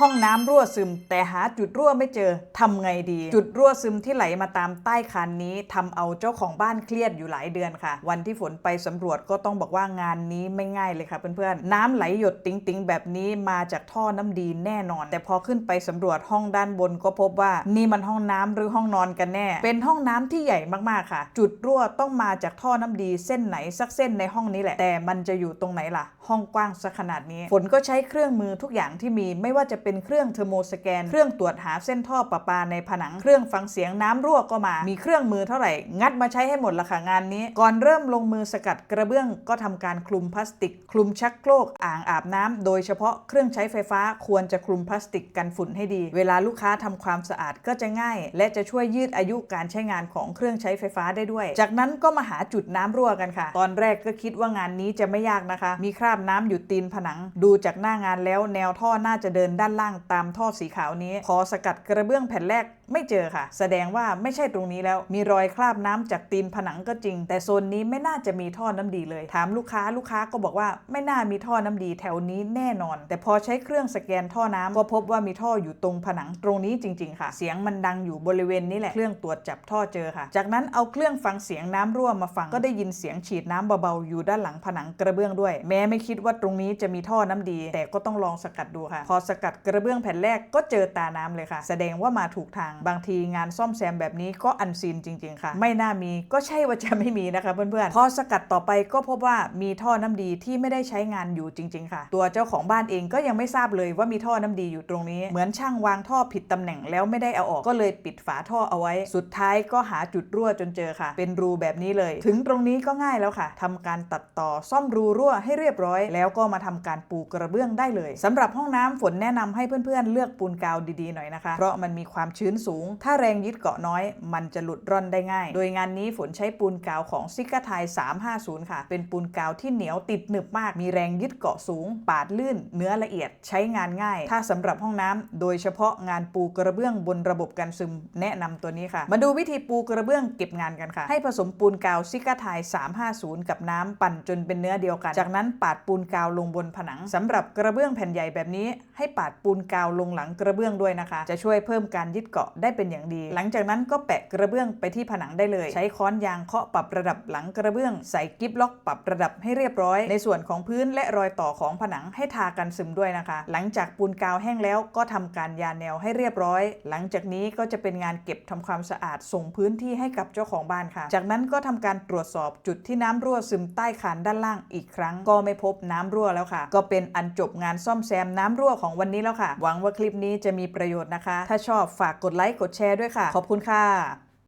ห้องน้ำรั่วซึม แต่หาจุดรั่วไม่เจอทำไงดี จุดรั่วซึมที่ไหลมาตามใต้คานนี้ทำเอาเจ้าของบ้านเครียดอยู่หลายเดือนค่ะ วันที่ฝนไปสำรวจก็ต้องบอกว่างานนี้ไม่ง่ายเลยค่ะเพื่อนๆน้ำไหลหยดติ๊งติงๆ แบบนี้มาจากท่อน้ำดีแน่นอน แต่พอขึ้นไปสำรวจห้องด้านบนก็พบว่านี่มันห้องน้ำหรือห้องนอนกันแน่ เป็นห้องน้ำที่ใหญ่มากๆค่ะ จุดรั่วต้องมาจากท่อน้ำดีเส้นไหนสักเส้นในห้องนี้แหละ แต่มันจะอยู่ตรงไหนล่ะ ห้องกว้างสักขนาดนี้ ฝนก็ใช้เครื่องมือทุกอย่างที่มีไม่ว่าจะเป็นเครื่องเทอร์โมสแกน เครื่องตรวจหาเส้นท่อประปาในผนัง เครื่องฟังเสียงน้ำรั่วก็มา มีเครื่องมือเท่าไหร่ งัดมาใช้ให้หมดละค่ะงานนี้ ก่อนเริ่มลงมือสกัดกระเบื้องก็ทำการคลุมพลาสติก คลุมชักโครกอ่างอาบน้ำโดยเฉพาะเครื่องใช้ไฟฟ้าควรจะคลุมพลาสติกกันฝุ่นให้ดี เวลาลูกค้าทำความสะอาดก็จะง่าย และจะช่วยยืดอายุการใช้งานของเครื่องใช้ไฟฟ้าได้ด้วย จากนั้นก็มาหาจุดน้ำรั่วกันค่ะ ตอนแรกก็คิดว่างานนี้จะไม่ยากนะคะ มีคราบน้ำอยู่ตีนผนัง ดูจากหน้างานแล้วแนวท่อน่าจะเดินด้านล่างตามท่อสีขาวนี้พอสกัดกระเบื้องแผ่นแรกไม่เจอค่ะ แสดงว่าไม่ใช่ตรงนี้แล้ว มีรอยคราบน้ำจากตีนผนังก็จริง แต่โซนนี้ไม่น่าจะมีท่อน้ำดีเลย ถามลูกค้าลูกค้าก็บอกว่าไม่น่ามีท่อน้ำดีแถวนี้แน่นอน แต่พอใช้เครื่องสแกนท่อน้ำก็พบว่ามีท่ออยู่ตรงผนังตรงนี้จริง ๆ ค่ะ เสียงมันดังอยู่บริเวณนี้แหละ เครื่องตรวจจับท่อเจอค่ะ จากนั้นเอาเครื่องฟังเสียงน้ำรั่วมาฟังก็ได้ยินเสียงฉีดน้ำเบาๆอยู่ด้านหลังผนังกระเบื้องด้วย แม้ไม่คิดว่าตรงนี้จะมีท่อน้ำดี แต่ก็ต้องลองสกัดดูค่ะ พอสกัดกระเบื้องแผ่นแรกก็เจอตาน้ำเลยค่ะ แสดงว่ามาถูกทางบางทีงานซ่อมแซมแบบนี้ก็อันซีนจริง ๆ ค่ะ ไม่น่ามีก็ใช่ว่าจะไม่มีนะคะเพื่อนๆพอสกัดต่อไปก็พบว่ามีท่อน้ำดีที่ไม่ได้ใช้งานอยู่จริง ๆ ค่ะ ตัวเจ้าของบ้านเองก็ยังไม่ทราบเลยว่ามีท่อน้ำดีอยู่ตรงนี้ เหมือนช่างวางท่อผิดตำแหน่งแล้วไม่ได้เอาออก ก็เลยปิดฝาท่อเอาไว้ สุดท้ายก็หาจุดรั่วจนเจอค่ะ เป็นรูแบบนี้เลย ถึงตรงนี้ก็ง่ายแล้วค่ะทำการตัดต่อซ่อมรูรั่วให้เรียบร้อย แล้วก็มาทำการปูกระเบื้องได้เลยสำหรับห้องน้ำฝนแนะนำให้เพื่อนๆเลือกปูนกาวดีๆหน่อยนะคะ เพราะมันมีความชื้นสูง ถ้าแรงยึดเกาะน้อย มันจะหลุดร่อนได้ง่าย โดยงานนี้ฝนใช้ปูนกาวของซิกาไทย350 ค่ะ เป็นปูนกาวที่เหนียวติดหนึบมาก มีแรงยึดเกาะสูง ปาดลื่น เนื้อละเอียด ใช้งานง่าย ถ้าสำหรับห้องน้ำโดยเฉพาะงานปูกระเบื้องบนระบบกันซึม แนะนำตัวนี้ค่ะ มาดูวิธีปูกระเบื้องเก็บงานกันค่ะ ให้ผสมปูนกาวซิกาไทย350 กับน้ำปั่นจนเป็นเนื้อเดียวกัน จากนั้นปาดปูนกาวลงบนผนังสำหรับกระเบื้องแผ่นใหญ่แบบนี้ ให้ปาดปูนกาวลงหลังกระเบื้องด้วยนะคะ จะช่วยเพิ่มการยึดเกาะได้เป็นอย่างดี หลังจากนั้นก็แปะกระเบื้องไปที่ผนังได้เลย ใช้ค้อนยางเคาะปรับระดับหลังกระเบื้อง ใส่กิฟล็อกปรับระดับให้เรียบร้อย ในส่วนของพื้นและรอยต่อของผนังให้ทากันซึมด้วยนะคะ หลังจากปูนกาวแห้งแล้วก็ทำการยาแนวให้เรียบร้อย หลังจากนี้ก็จะเป็นงานเก็บทำความสะอาดส่งพื้นที่ให้กับเจ้าของบ้านค่ะ จากนั้นก็ทำการตรวจสอบจุดที่น้ำรั่วซึมใต้คานด้านล่างอีกครั้ง ก็ไม่พบน้ำรั่วแล้วค่ะ ก็เป็นอันจบงานซ่อมแซมน้ำรั่วของวันนี้แล้วค่ะ หวังว่าคลิปนี้จะมีประโยชน์นะคะ ถ้าชอบฝากกดไลค์กดแชร์ด้วยค่ะ ขอบคุณค่ะ